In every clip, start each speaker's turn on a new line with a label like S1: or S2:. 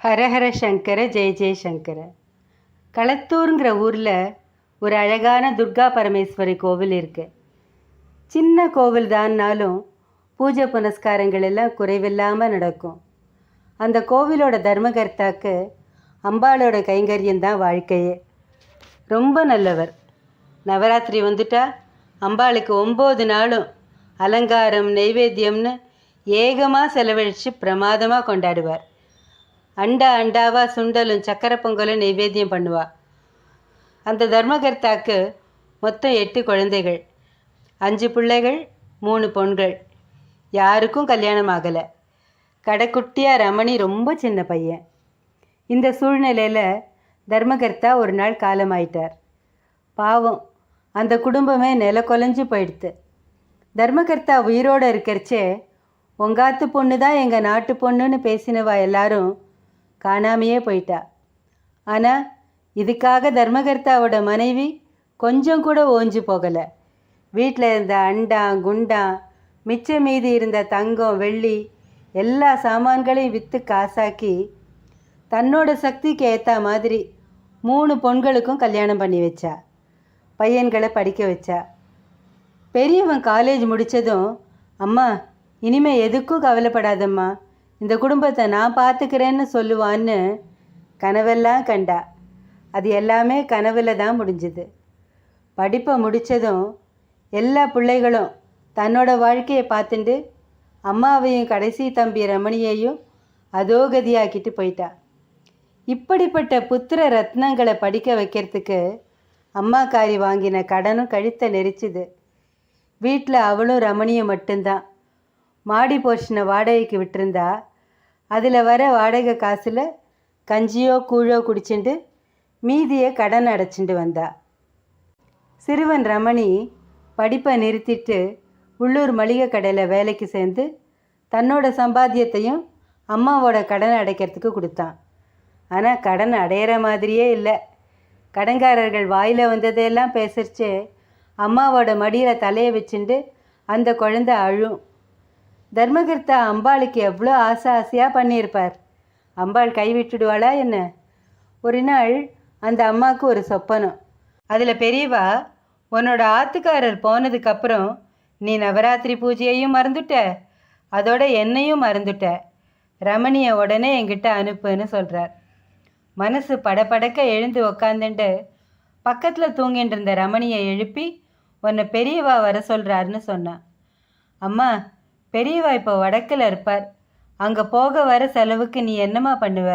S1: ஹரஹர சங்கர ஜெய ஜெயசங்கர களத்தூருங்கிற ஊரில் ஒரு அழகான துர்கா பரமேஸ்வரி கோவில் இருக்குது சின்ன கோவில் தான்னாலும் பூஜை புனஸ்காரங்கள் எல்லாம் குறைவில்லாமல் நடக்கும். அந்த கோவிலோட தர்மகர்த்தாக்கு அம்பாளோட கைங்கரியம் தான் வாழ்க்கையே. ரொம்ப நல்லவர். நவராத்திரி வந்துட்டா அம்பாளுக்கு ஒம்பது நாளும் அலங்காரம் நெய்வேத்தியம்னு ஏகமாக செலவழித்து பிரமாதமாக கொண்டாடுவார். அண்டா அண்டாவா சுண்டலும் சக்கரை பொங்கலும் நைவேத்தியம் பண்ணுவா. அந்த தர்மகர்த்தாக்கு மொத்தம் எட்டு குழந்தைகள். அஞ்சு பிள்ளைகள் மூணு பொண்கள். யாருக்கும் கல்யாணம் ஆகலை. கடைக்குட்டியா ரமணி ரொம்ப சின்ன பையன். இந்த சூழ்நிலையில் தர்மகர்த்தா ஒரு நாள் காலமாயிட்டார். பாவம் அந்த குடும்பமே நில கொலைஞ்சு போயிடுத்து. தர்மகர்த்தா உயிரோடு இருக்கிறச்சே உங்காத்து பொண்ணு தான் எங்கள் நாட்டு பொண்ணுன்னு பேசினவா எல்லாரும் காணாமையே போயிட்டா. ஆனால் இதுக்காக தர்மகர்த்தாவோட மனைவி கொஞ்சம் கூட ஓஞ்சு போகலை. வீட்டில் இருந்த அண்டா குண்டா மிச்சம் மீதி இருந்த தங்கம் வெள்ளி எல்லா சாமான்களையும் விற்று காசாக்கி தன்னோட சக்திக்கு ஏற்ற மாதிரி மூணு பொண்களுக்கும் கல்யாணம் பண்ணி வச்சா. பையன்களை படிக்க வச்சா. பெரியவன் காலேஜ் முடித்ததும் அம்மா இனிமே எதுக்கும் கவலைப்படாதம்மா. இந்த குடும்பத்தை நான் பார்த்துக்கிறேன்னு சொல்லுவான்னு கனவெல்லாம் கண்டா. அது எல்லாமே கனவில் தான் முடிஞ்சுது. படிப்பை முடித்ததும் எல்லா பிள்ளைகளும் தன்னோட வாழ்க்கையை பார்த்துட்டு அம்மாவையும் கடைசி தம்பி ரமணியையும் அதோகதியாக்கிட்டு போயிட்டா. இப்படிப்பட்ட புத்திர ரத்னங்களை படிக்க வைக்கிறதுக்கு அம்மாக்காரி வாங்கின கடனும் கழுத்த நெரிச்சுது. வீட்டில் அவளும் ரமணியும் மட்டும்தான். மாடி போஷனை வாடகைக்கு விட்டிருந்தா அதில் வர வாடகை காசில் கஞ்சியோ கூழோ குடிச்சுண்டு மீதியை கடன் அடைச்சிட்டு வந்தா. சிறுவன் ரமணி படிப்பை நிறுத்திட்டு உள்ளூர் மளிகை கடையில் வேலைக்கு சேர்ந்து தன்னோட சம்பாத்தியத்தையும் அம்மாவோட கடன் அடைக்கிறதுக்கு கொடுத்தான். ஆனால் கடன் அடையிற மாதிரியே இல்லை. கடன்காரர்கள் வாயில் வந்ததையெல்லாம் பேசுறச்சே அம்மாவோட மடியில் தலையை வச்சுண்டு அந்த குழந்தை அழும். தர்மகர்த்தா அம்பாளுக்கு எவ்வளோ ஆசை ஆசையாக பண்ணியிருப்பார். அம்பாள் கைவிட்டுடுவாளா என்ன? ஒரு நாள் அந்த அம்மாவுக்கு ஒரு சொப்பனம். அதில் பெரியவா உன்னோட ஆத்துக்காரர் போனதுக்கப்புறம் நீ நவராத்திரி பூஜையையும் மறந்துட்ட. அதோட என்னையும் மறந்துட்ட. ரமணியை உடனே என்கிட்ட அனுப்புன்னு சொல்கிறார் மனசு படபடக்க எழுந்து உக்காந்துட்டு பக்கத்தில் தூங்கிட்டு இருந்த ரமணியை எழுப்பி உன்னை பெரியவா வர சொல்கிறாருன்னு சொன்னான். அம்மா பெரியவா இப்போ வடக்கில் இருப்பார். அங்கே போக வர செலவுக்கு நீ என்னம்மா பண்ணுவ?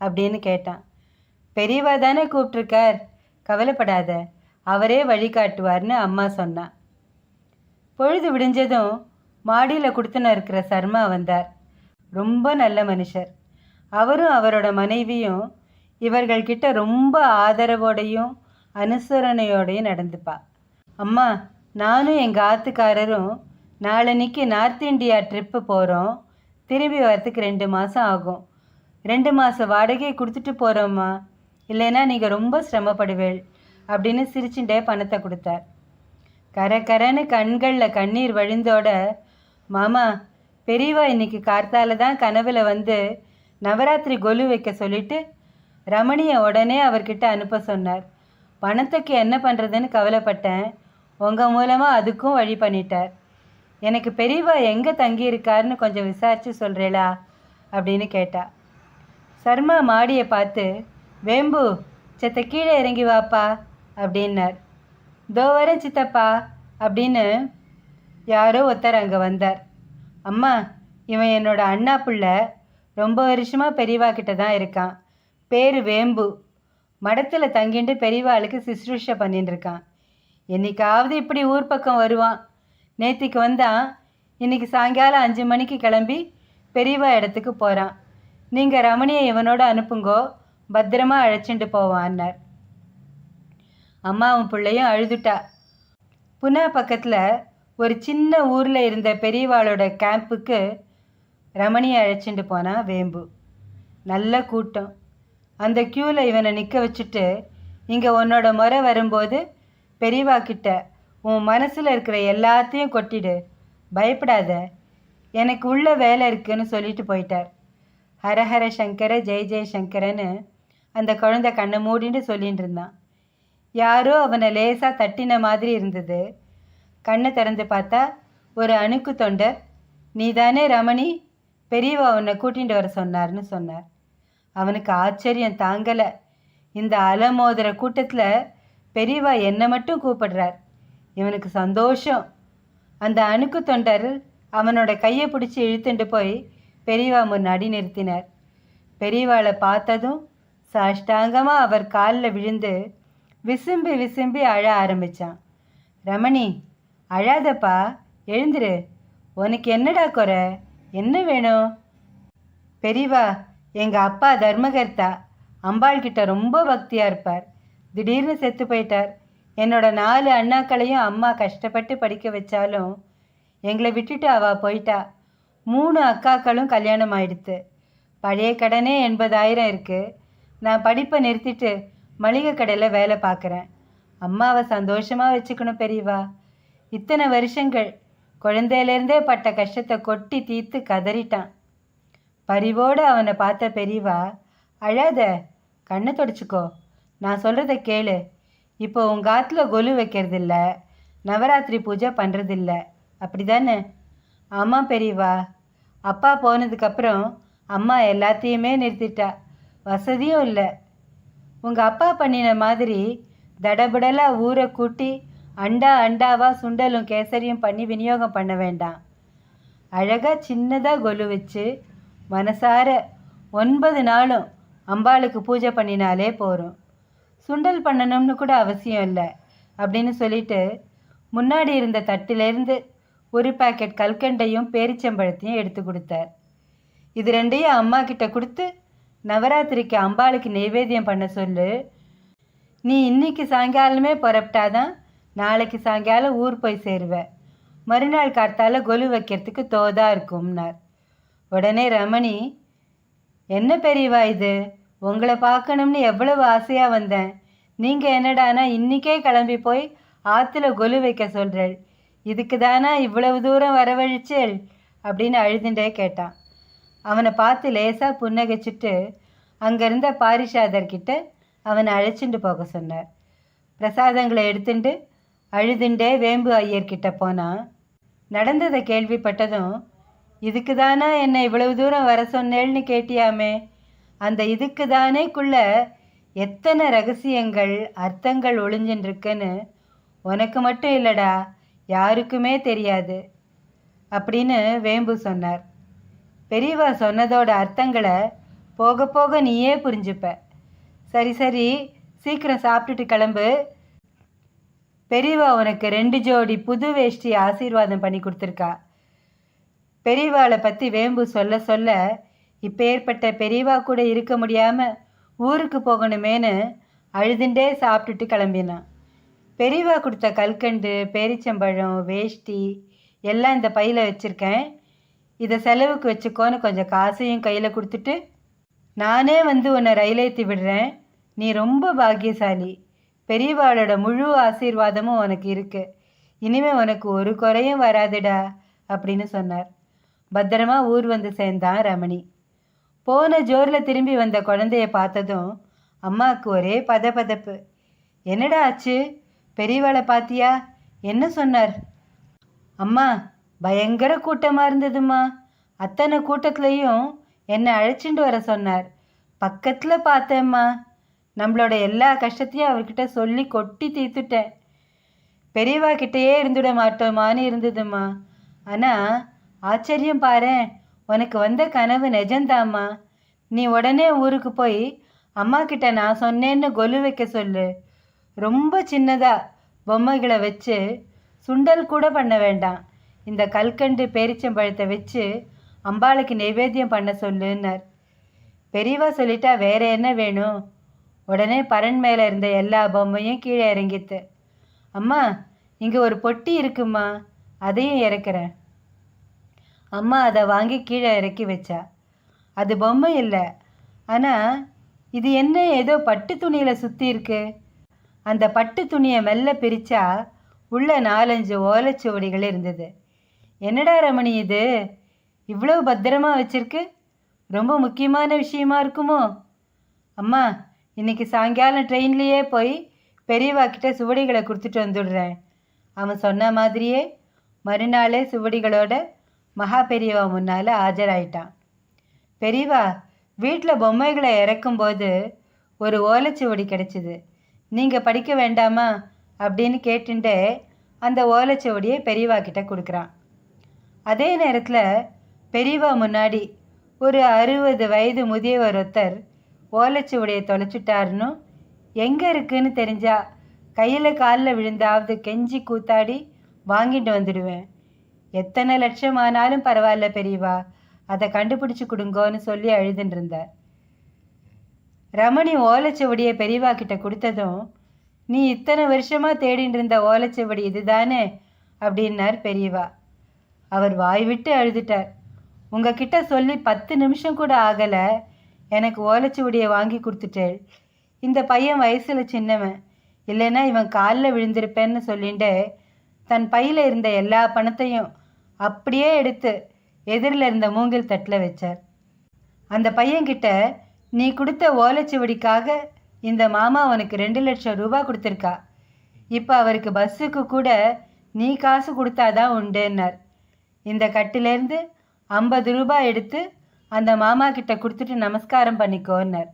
S1: அப்படின்னு கேட்டான். பெரியவா தானே கூப்பிட்ருக்கார் கவலைப்படாத அவரே வழிகாட்டுவார்னு அம்மா சொன்னான். பொழுது விடிஞ்சதும் மாடியில் கொடுத்துன இருக்கிற சர்மா வந்தார். ரொம்ப நல்ல மனுஷர். அவரும் அவரோட மனைவியும் இவர்கள்கிட்ட ரொம்ப ஆதரவோடையும் அனுசரணையோடையும் நடந்துப்பா. அம்மா நானும் எங்கள் ஆத்துக்காரரும் நாளன்னைக்கு நார்த் இந்தியா ட்ரிப்பு போகிறோம் திரும்பி வரத்துக்கு ரெண்டு மாதம் ஆகும். ரெண்டு மாதம் வாடகையை கொடுத்துட்டு போகிறோம்மா இல்லைன்னா நீங்கள் ரொம்ப சிரமப்படுவேள் அப்படின்னு சிரிச்சுட்டே பணத்தை கொடுத்தார். கர கரன்னு கண்களில் கண்ணீர் வழிந்தோட மாமா பெரியவா இன்னைக்கு கார்த்தால தான் கனவில் வந்து நவராத்திரி கொலு வைக்க சொல்லிட்டு ரமணியை உடனே அவர்கிட்ட அனுப்ப சொன்னார். பணத்துக்கு என்ன பண்ணுறதுன்னு கவலைப்பட்டேன். உங்கள் மூலமாக அதுக்கும் வழி பண்ணிட்டார். எனக்கு பெரியவா எங்கே தங்கியிருக்காருன்னு கொஞ்சம் விசாரித்து சொல்கிறேளா அப்படின்னு கேட்டா. சர்மா மாடியை பார்த்து வேம்பு சித்த கீழே இறங்கி வாப்பா அப்படின்னார். தோ வரேன் சித்தப்பா அப்படின்னு யாரோ ஒருத்தர் அங்கே வந்தார். அம்மா இவன் என்னோட அண்ணா பிள்ளை ரொம்ப வருஷமாக பெரியவா கிட்ட தான் இருக்கான். பேர் வேம்பு. மடத்தில் தங்கிட்டு பெரியவாளுக்கு சிசுரூஷை பண்ணிட்டு இருக்கான் என்னைக்காவது இப்படி ஊர் பக்கம் வருவான். நேத்திக்கு வந்தான் இன்னைக்கு சாயங்காலம் அஞ்சு மணிக்கு கிளம்பி பெரியவா இடத்துக்கு போகிறான் நீங்கள் ரமணியை இவனோட அனுப்புங்கோ பத்திரமா அழைச்சிட்டு போவான்னார். அம்மாவும் பிள்ளையும் அழுதுட்டா. புனா பக்கத்தில் ஒரு சின்ன ஊரில் இருந்த பெரியவாளோட கேம்புக்கு ரமணியை அழைச்சிட்டு போனான் வேம்பு. நல்ல கூட்டம். அந்த க்யூவில் இவனை நிற்க வச்சுட்டு இங்கே உன்னோட முறை வரும்போது பெரியவா கிட்ட உன் மனசில் இருக்கிற எல்லாத்தையும் கொட்டிடு. பயப்படாத. எனக்கு உள்ள வேலை இருக்குன்னு சொல்லிட்டு போயிட்டார். ஹரஹர சங்கர ஜெய ஜெய சங்கரன்னு அந்த குழந்தை கண்ணை மூடின்னு சொல்லிட்டு இருந்தான். யாரோ அவனை லேசாக தட்டின மாதிரி இருந்தது. கண்ணை திறந்து பார்த்தா ஒரு அணுக்கு தொண்டர் நீதானே ரமணி? பெரியவா உன்னை கூட்டிகிட்டு வர சொன்னார்னு சொன்னார். அவனுக்கு ஆச்சரியம் தாங்கலை. இந்த அலமோதர கூட்டத்தில் பெரியவா என்னை மட்டும் கூப்பிடுறார். இவனுக்கு சந்தோஷம். அந்த அணுக்கு தொண்டர் அவனோட கையை பிடிச்சி இழுத்துட்டு போய் பெரியவா முன்னாடி நிறுத்தினார். பெரியவாளை பார்த்ததும் சாஷ்டாங்கமாக அவர் காலில் விழுந்து விசும்பி விசும்பி அழ ஆரம்பிச்சான். ரமணி அழாதப்பா எழுந்துரு. உனக்கு என்னடா குறை? என்ன வேணும்? பெரியவா எங்கள் அப்பா தர்மகர்த்தா. அம்பாள் கிட்ட ரொம்ப பக்தியாக இருப்பார். திடீர்னு செத்து போயிட்டார். என்னோட நாலு அண்ணாக்களையும் அம்மா கஷ்டப்பட்டு படிக்க வச்சாலும் எங்களை விட்டுட்டு அவள் போயிட்டா. மூணு அக்காக்களும் கல்யாணம் ஆயிடுத்து. பழைய கடனே எண்பதாயிரம் இருக்குது நான் படிப்பை நிறுத்திட்டு மளிகை கடையில் வேலை பார்க்குறேன். அம்மாவை சந்தோஷமாக வச்சுக்கணும் பெரியவா. இத்தனை வருஷங்கள் குழந்தையிலேருந்தே பட்ட கஷ்டத்தை கொட்டி தீர்த்து கதறிட்டான். பரிவோடு அவனை பார்த்த பெரியவா அழாத கண்ணை தொடச்சிக்கோ. நான் சொல்கிறத கேளு. இப்போ உங்கள் ஆற்றுல கொலு வைக்கிறதில்ல. நவராத்திரி பூஜை பண்ணுறதில்ல அப்படி தானே ஆமாம் பெரியவா. அப்பா போனதுக்கப்புறம் அம்மா எல்லாத்தையுமே நிறுத்திட்டா. வசதியும் இல்லை. உங்கள் அப்பா பண்ணின மாதிரி தடபுடலாக ஊரை கூட்டி அண்டா அண்டாவாக சுண்டலும் கேசரியும் பண்ணி விநியோகம் பண்ண வேண்டாம். அழகாக சின்னதாக கொலு வச்சு மனசார ஒன்பது நாளும் அம்பாளுக்கு பூஜை பண்ணினாலே போகிறோம் சுண்டல் பண்ணணும்னு கூட அவசியம் இல்லை அப்படின்னு சொல்லிட்டு முன்னாடி இருந்த தட்டிலேருந்து ஒரு பாக்கெட் கல்கண்டையும் பேரிச்சம்பழத்தையும் எடுத்து கொடுத்தார். இது ரெண்டையும் அம்மா கிட்ட கொடுத்து நவராத்திரிக்கு அம்பாளுக்கு நைவேத்தியம் பண்ண சொல்லு. நீ இன்னைக்கு சாயங்காலமே புறப்பட்டாதான் நாளைக்கு சாயங்காலம் ஊர் போய் சேருவ. மறுநாள் காத்தால கொலு வைக்கிறதுக்கு தோதா இருக்கும்னார். உடனே ரமணி என்ன பெரியவா இது? உங்களை பார்க்கணும்னு எவ்வளவு ஆசையாக வந்தேன். நீங்கள் என்னடானா இன்றைக்கே கிளம்பி போய் ஆற்றுல கொலு வைக்க சொல்கிறேள் இதுக்கு தானா இவ்வளவு தூரம் வரவழிச்சேள்? அப்படின்னு அழுதுண்டே கேட்டான். அவனை பார்த்து லேசாக புன்னகைச்சிட்டு அங்கேருந்த பாரிஷாதர்கிட்ட அவனை அழைச்சிட்டு போக சொன்னார். பிரசாதங்களை எடுத்துட்டு அழுதுண்டே வேம்பு ஐயர்கிட்ட போனான். நடந்ததை கேள்விப்பட்டதும் இதுக்கு தானா என்னை இவ்வளவு தூரம் வர சொன்னேள்னு கேட்டியாமே? அந்த இதுக்கு தானேக்குள்ள எத்தனை ரகசியங்கள் அர்த்தங்கள் ஒளிஞ்சின்றிருக்குன்னு உனக்கு மட்டும் இல்லைடா யாருக்குமே தெரியாது அப்படின்னு வேம்பு சொன்னார். பெரியவா சொன்னதோட அர்த்தங்களை போக போக நீயே புரிஞ்சுப்ப. சரி சரி சீக்கிரம் சாப்பிட்டுட்டு கிளம்பு. பெரியவா உனக்கு ரெண்டு ஜோடி புது வேஷ்டி ஆசீர்வாதம் பண்ணி கொடுத்துருக்கா. பெரியவாளை பற்றி வேம்பு சொல்ல சொல்ல இப்போ ஏற்பட்ட பெரியவா கூட இருக்க முடியாமல் ஊருக்கு போகணுமேனு அழுதுண்டே சாப்பிட்டுட்டு கிளம்பினான். பெரியவா கொடுத்த கல்கண்டு பேரிச்சம்பழம் வேஷ்டி எல்லாம் இந்த பையில் வச்சுருக்கேன். இதை செலவுக்கு வச்சுக்கோன்னு கொஞ்சம் காசையும் கையில் கொடுத்துட்டு நானே வந்து உன்னை ரயிலேற்றி விடுறேன். நீ ரொம்ப பாக்கியசாலி. பெரியவாளோட முழு ஆசீர்வாதமும் உனக்கு இருக்கு. இனிமே உனக்கு ஒரு குறையும் வராதுடா அப்படின்னு சொன்னார். பத்திரமா ஊர் வந்து சேர்ந்தான் ரமணி. போன ஜோரில் திரும்பி வந்த குழந்தைய பார்த்ததும் அம்மாவுக்கு ஒரே பதப்பதப்பு என்னடா ஆச்சு பெரியவாளை பாத்தியா? என்ன சொன்னார்? அம்மா பயங்கர கூட்டமாக இருந்ததும்மா. அத்தனை கூட்டத்துலேயும் என்னை அழைச்சிட்டு வர சொன்னார். பக்கத்தில் பார்த்தேம்மா. நம்மளோட எல்லா கஷ்டத்தையும் அவர்கிட்ட சொல்லி கொட்டி தீர்த்துட்டேன். பெரியவா கிட்டேயே இருந்துட மாட்டோமான்னு இருந்ததும்மா. ஆனால் ஆச்சரியம் பாரேன். உனக்கு வந்த கனவு நிஜந்தாம்மா. நீ உடனே ஊருக்கு போய் அம்மா கிட்ட நான் சொன்னேன்னு கொலு வைக்க சொல்லு. ரொம்ப சின்னதாக பொம்மைகளை வச்சு சுண்டல் கூட பண்ண வேண்டாம். இந்த கல்கண்டு பேரிச்சம்பழத்தை வச்சு அம்பாளுக்கு நைவேத்தியம் பண்ண சொல்லுன்னார். பெரியவா சொல்லிட்டா வேற என்ன வேணும்? உடனே பரன் மேலே இருந்த எல்லா பொம்மையும் கீழே இறங்கித்து அம்மா இங்கே ஒரு பொட்டி இருக்குமா? அதையும் இறக்குறேன். அம்மா அதை வாங்கி கீழே இறக்கி வச்சா. அது பொம்மை இல்லை. ஆனால் இது என்ன ஏதோ பட்டு துணியில் சுற்றி இருக்கு? அந்த பட்டு துணியை மெல்ல பிரித்தா உள்ள நாலஞ்சு ஓலைச்சுவடிகள் இருந்தது. என்னடா ரமணி இது? இவ்வளோ பத்திரமா வச்சிருக்கு? ரொம்ப முக்கியமான விஷயமா இருக்குமோ? அம்மா இன்னைக்கு சாயங்காலம் ட்ரெயின்லேயே போய் பெரியவா கிட்ட சுவடிகளை கொடுத்துட்டு வந்துடுறேன். அவன் சொன்ன மாதிரியே மறுநாளே சுவடிகளோட மகா பெரியவா முன்னால் ஆஜராயிட்டான். பெரியவா வீட்டில் பொம்மைகளை இறக்கும்போது ஒரு ஓலைச்சுவடி கிடைச்சிது. நீங்கள் படிக்க வேண்டாமா? அப்படின்னு கேட்டுட்டு அந்த ஓலைச்சுவடியை பெரியவா கிட்ட கொடுக்குறான். அதே நேரத்தில் பெரியவா முன்னாடி ஒரு அறுபது வயது முதியவர் ஒருத்தர் ஓலைச்சுவடியை தொலைச்சிட்டாருன்னு எங்கே இருக்குன்னு தெரிஞ்சா கையில் காலில் விழுந்தாவது கெஞ்சி கூத்தாடி வாங்கிட்டு வந்துடுவேன். எத்தனை லட்சம் ஆனாலும் பரவாயில்ல பெரியவா. அதை கண்டுபிடிச்சு கொடுங்கோன்னு சொல்லி அழுதுன்னு இருந்தார் ரமணி ஓலைச்சுவடியை பெரியவா கிட்ட கொடுத்ததும் நீ இத்தனை வருஷமாக தேடிட்டு இருந்த ஓலைச்சுவடி இதுதானே? அப்படின்னார் பெரியவா. அவர் வாய் விட்டு அழுதுட்டார். உங்ககிட்ட சொல்லி பத்து நிமிஷம் கூட ஆகலை. எனக்கு ஓலைச்சுவடியை வாங்கி கொடுத்துட்டேள். இந்த பையன் வயசில் சின்னவன். இல்லைன்னா இவன் காலில் விழுந்திருப்பேன்னு சொல்லிட்டு தன் பையில் இருந்த எல்லா பணத்தையும் அப்படியே எடுத்து எதிரில் இருந்த மூங்கில் தட்டில் வச்சார். அந்த பையன்கிட்ட நீ கொடுத்த ஓலைச்சுவடிக்காக இந்த மாமா உனக்கு ரெண்டு லட்சம் ரூபாய் கொடுத்துருக்கா. இப்போ அவருக்கு பஸ்ஸுக்கு கூட நீ காசு கொடுத்தாதான் உண்டுன்னார். இந்த கட்டிலேருந்து ஐம்பது ரூபாய் எடுத்து அந்த மாமா கிட்ட கொடுத்துட்டு நமஸ்காரம் பண்ணிக்கோன்னார்.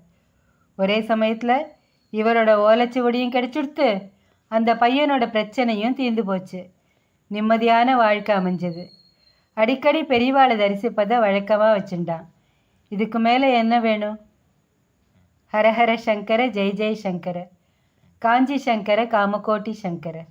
S1: ஒரே சமயத்தில் இவரோட ஓலைச்சுவடியும் கிடச்சிடுத்து அந்த பையனோட பிரச்சனையும் தீர்ந்து போச்சு. நிம்மதியான வாழ்க்கை அமைஞ்சது. அடிக்கடி பெரியவாளை தரிசிப்பதை வழக்கமாக வச்சுட்டான். இதுக்கு மேலே என்ன வேணும்? ஹரஹர சங்கர ஜெய் ஜெய் சங்கர. காஞ்சி சங்கர காமகோட்டி சங்கர.